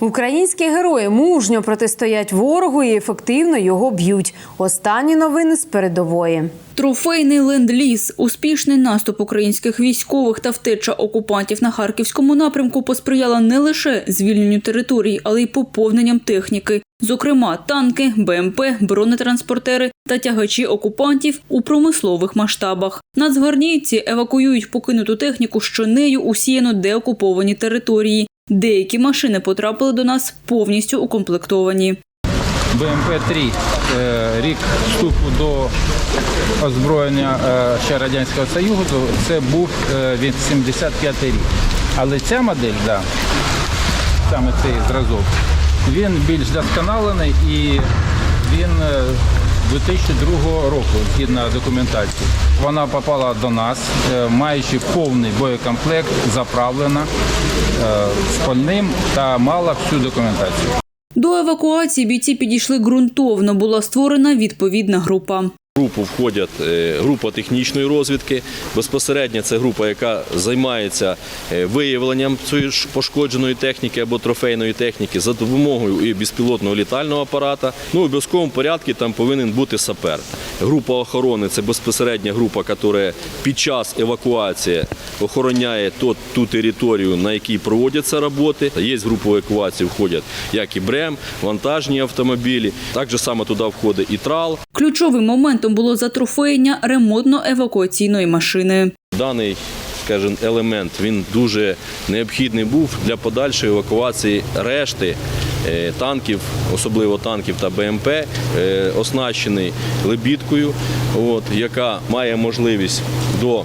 Українські герої мужньо протистоять ворогу і ефективно його б'ють. Останні новини з передової. Трофейний ленд-ліз, успішний наступ українських військових та втеча окупантів на харківському напрямку посприяла не лише звільненню території, але й поповненням техніки. Зокрема, танки, БМП, бронетранспортери та тягачі окупантів у промислових масштабах. Нацгвардійці евакуюють покинуту техніку, що нею усіяно деокуповані території. Деякі машини потрапили до нас повністю укомплектовані. БМП-3 е, рік вступу до озброєння е, ще Радянського Союзу, це був е, від 75 рік. Але ця модель, да, саме цей зразок, він більш досконалений і він 2002 року, згідно документації. Вона попала до нас, е, маючи повний боєкомплект, заправлена спальним та мала всю документацію. До евакуації бійці підійшли ґрунтовно. Була створена відповідна група. Групу входять е, група технічної розвідки. Безпосередньо це група, яка займається е, виявленням цієї пошкодженої техніки або трофейної техніки за допомогою і безпілотного літального апарата. Ну, в обов'язковому порядку там повинен бути сапер. Група охорони це безпосередня група, яка під час евакуації охороняє ту, ту територію, на якій проводяться роботи. Є в групу евакуації входять як і БРЕМ, вантажні автомобілі. Так же туди входить і трал. Ключовим моментом було затрофеєння ремонтно-евакуаційної машини. Даний скажімо, елемент він дуже необхідний був для подальшої евакуації решти е, танків, особливо танків та БМП, е, оснащений лебідкою, от, яка має можливість до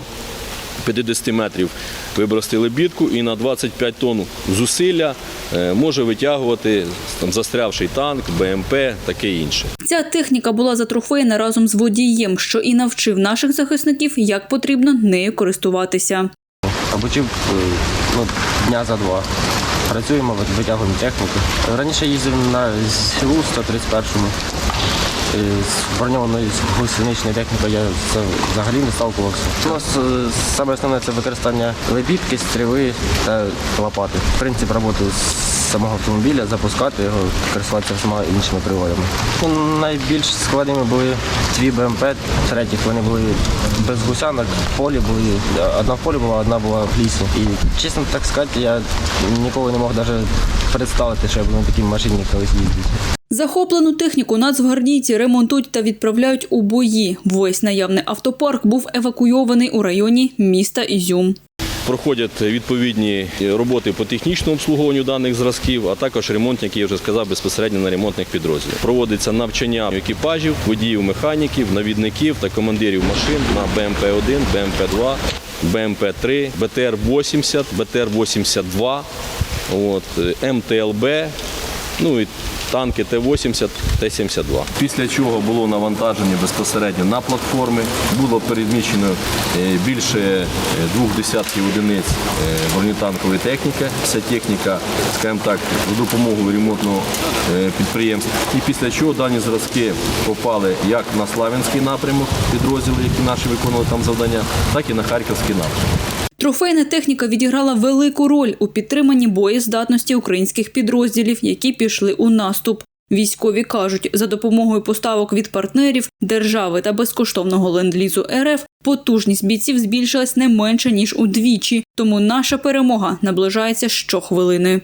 50 метрів вибростили бітку і на 25 тонн зусилля е, може витягувати там, застрявший танк, БМП, таке інше. Ця техніка була затрофейна разом з водієм, що і навчив наших захисників, як потрібно нею користуватися. Обучив е, ну, дня за два. Працюємо, витягуємо техніку. Раніше їздив на СІЛУ 131-му. Е, З броньованою гусеничною технікою я взагалі не сталкувався. У нас е, саме основне це використання лебідки, стріли та лопати. Принцип роботи з самого автомобіля, запускати його, користуватися всіма іншими приладами. Ну, Найбільш складними були дві БМП, третіх вони були без гусянок, в полі були. Одна в полі була, одна була в лісі. І чесно так сказати, я ніколи не мог навіть представити, що я буду на такій машині колись їздити. Захоплену техніку нацгвардійці ремонтують та відправляють у бої. Весь наявний автопарк був евакуйований у районі міста Ізюм. Проходять відповідні роботи по технічному обслуговуванню даних зразків, а також ремонт, який я вже сказав, безпосередньо на ремонтних підрозділах. Проводиться навчання екіпажів, водіїв, механіків, навідників та командирів машин на БМП-1, БМП-2, БМП-3, БТР-80, БТР-82, от, е, МТЛБ, ну і танки Т-80, Т-72. Після чого було навантаження безпосередньо на платформи, було переміщено е, більше е, двох десятків одиниць е, бронетанкової техніки. Вся техніка, скажімо так, за допомогою ремонтного підприємства. І після чого дані зразки попали як на Славянський напрямок, підрозділи, які наші виконували там завдання, так і на Харківський напрямок. Трофейна техніка відіграла велику роль у підтриманні боєздатності українських підрозділів, які пішли у наступ. Військові кажуть, за допомогою поставок від партнерів, держави та безкоштовного ленд-лізу РФ потужність бійців збільшилась не менше ніж удвічі. Тому наша перемога наближається щохвилини.